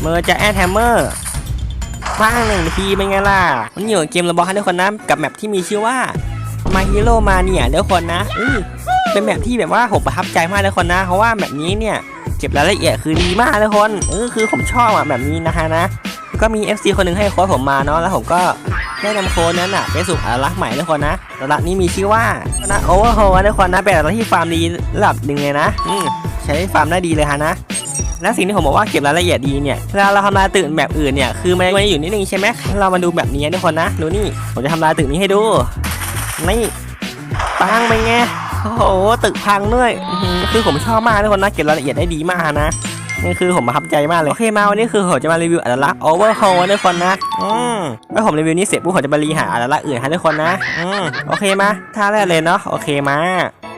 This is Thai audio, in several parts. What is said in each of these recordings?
เมอร์จะแอดแฮมเมอร์ว่างหนึ่งทีเป็นไงล่ะ มันอยู่กับเกมระบอกให้ทุกคนนะกับแมปที่มีชื่อว่า My Hero Mania ทุกคนนะอือเป็นแมปที่แบบว่าผมประทับใจมากทุกคนนะ เพราะว่าแบบนี้เนี่ยเก็บรายละเอียดคือดีมากทุกคนเออคือผมชอบอะแบบนี้นะฮะนะ ก็มี FC คนหนึ่งให้โค้ดผมมาเนาะแล้วผมก็ได้นำโค้ดนั้นอะไปสู่อัตลักษ์ใหม่ทุกคนนะอัตลักษ์นี้มีชื่อว่านะโอเวอร์โฮทุกคนนะเป็นอัตลักษ์ที่ฟาร์มดีระดับหนึ่งเลยนะอืมใช้ฟาร์มได้ดีเลยฮะนะ และสิ่งที่ผมบอกว่าเก็บรายละเอียดดีเนี่ยเวลาเราทำลายตึกแบบอื่นเนี่ยคือมันมันอยู่นิดนึงใช่ไหมเรามาดูแบบนี้ทุกคนนะดูนี่ผมจะทำลายตึกนี้ให้ดูนี่ปังไปไงโอ้โหตึกพังด้วยคือผมชอบมากทุกคนนะเก็บรายละเอียดได้ดีมากนะนี่คือผมประทับใจมากเลย โอเคมาวันนี้คือผมจะมารีวิวอัตลักษณ์โอเวอร์โฮทุกคนนะ อืมเมื่อผมรีวิวนี้เสร็จปุ๊บผมจะมารีหาอัตลักษณ์อื่นให้ทุกคนนะ อืมโอเคมาท่าแรกเลยเนาะโอเคมา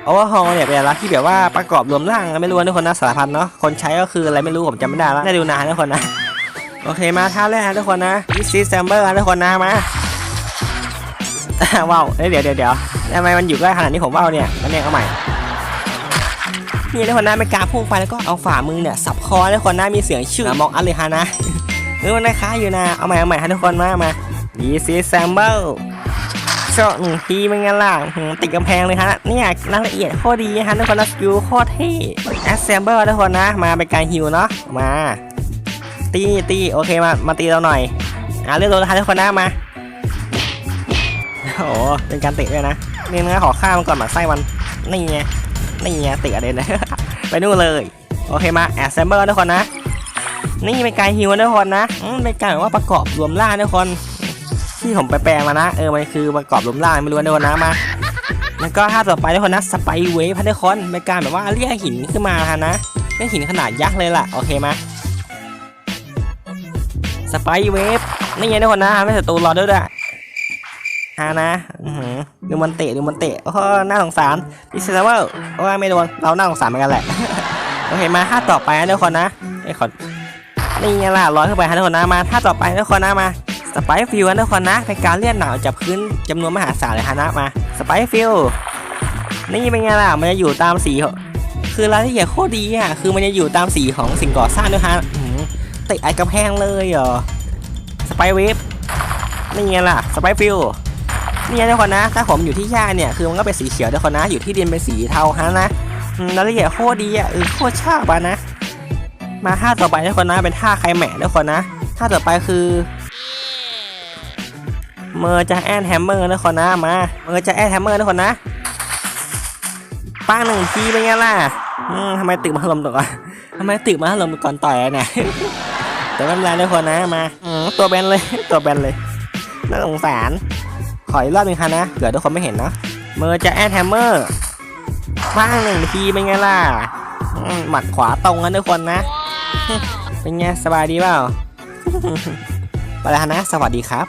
โอเวอร์ฮอลเนี่ยเป็นอะไรที่แบบว่าประกอบรวมร่างไม่รู้นะทุกคนนะสารพัดเนาะคนใช้ก็คืออะไรไม่รู้ผมจำไม่ได้แล้วได้ดูนานทุกคนนะโอเคมาท่าแรกทุกคนนะดิซิสแซมเบอร์ทุกคนนะมาว้าวเดี๋ยวเดี๋ยวเดี๋ยวทำไมมันอยู่ใกล้ขนาดนี้ผมว่าวเนี่ยแล้วเนี่ยเอาใหม่นี่ทุกคนนะเป็นการพุ่งไปแล้วก็เอาฝ่ามือเนี่ยสับคอทุกคนนะมีเสียงชื่อมองอันเลยฮะนะเออมันคล้าอยู่นะเอาใหม่เอาใหม่ฮะทุกคนมามาดิซิสแซมเบอร์ โชว์หนึ่งทีเป็นไงล่ะติดกำแพงเลยฮะเนี่ยรายละเอียดโคตรดีฮะทุกคนนะสกิลโคตรเท่แอสเซมเบอร์ทุกคนนะ มาเป็นการฮิวเนาะมาตีตีโอเคมามาตีเราหน่อยอ่าเลือกตัวท้ายทุกคนนะมาโอ้โหเป็นการเตะด้วยนะนี่นะขอข้ามันก่อนหมักไส้มันนี่ไงนี่ไงเตะอะไรนะไปนู่นเลยโอเคมาแอสเซมเบอร์ทุกคนนะนี่เป็นการฮิวทุกคนนะเป็นการแบบว่าประกอบรวมร่าทุกคน ที่ผมไปแปลงมานะ เออ มันคือประกอบรวมร่างไม่รู้นะทุกคนนะมา แล้วก็ท่าต่อไปทุกคนนะสไปเวฟพันทุกคอนเป็นการแบบว่าเรียกหินขึ้นมาฮะนะเรียกหินขนาดยักษ์เลยล่ะ โอเคมาสไปเวฟนี่ไงทุกคนนะไม่ศัตรูรอด้วยด้วยฮานะดูมันเตะดูมันเตะโอ้โหน่าสงสารพิเศษเวอร์โอ้ยไม่โดนเราน่าสงสารเหมือนกันแหละโอเคมาท่าต่อไปนะทุกคนนะไอ้ยขอนี่ไงล่ะร้อยขึ้นไปฮะทุกคนนะมาท่าต่อไปทุกคนนะมา สไปฟิลนะทุกคนนะเป็นการเลียนหนาวจากพื้นจำนวนมหาศาลเลยฮะนะมาสไปฟิลนี่เป็นไงล่ะมันจะอยู่ตามสีขอคือรายละเอียดโคตรดีอะคือมันจะอยู่ตามสีของสิ่งก่อสร้างด้วยฮะติดไอ้กระแพงเลยเหรอสไปเวฟนี่ไงล่ะสไปฟิลนี่ไงทุกคนนะถ้าผมอยู่ที่หญ้าเนี่ยคือมันก็เป็นสีเขียวทุกคนนะอยู่ที่ดินเป็นสีเทาฮะนะรายละเอียดโคตรดีอะเออโคตรชอบอะนะ มาท่าต่อไปทุกคนนะเป็นท่าใครแหม่ทุกคนนะท่าต่อไปคือ เมอร์จะแอนแฮมเมอร์นะคนนะมาเมอร์จะแอนแฮมเมอร์นะคนนะป้าหนึ่งทีเป็นไงล่ะทำไมตึกมาถล่มตัวก่อนทำไมตึกมาถล่มก่อนต่อยเนี่ยแต่ไม่เป็นไรนะคนนะมาตัวแบนเลยตัวแบนเลยน่าสงสารขออีกรอบหนึงค่ะนะเผื่อทุกคนไม่เห็นนะเมอร์จะแอนแฮมเมอร์ป้าหนึ่งทีเป็นไงล่ะหมัดขวาตรงกันทุกคนนะ เป็นไงสบายดีเปล่าไปแล้วนะ สวัสดีครับ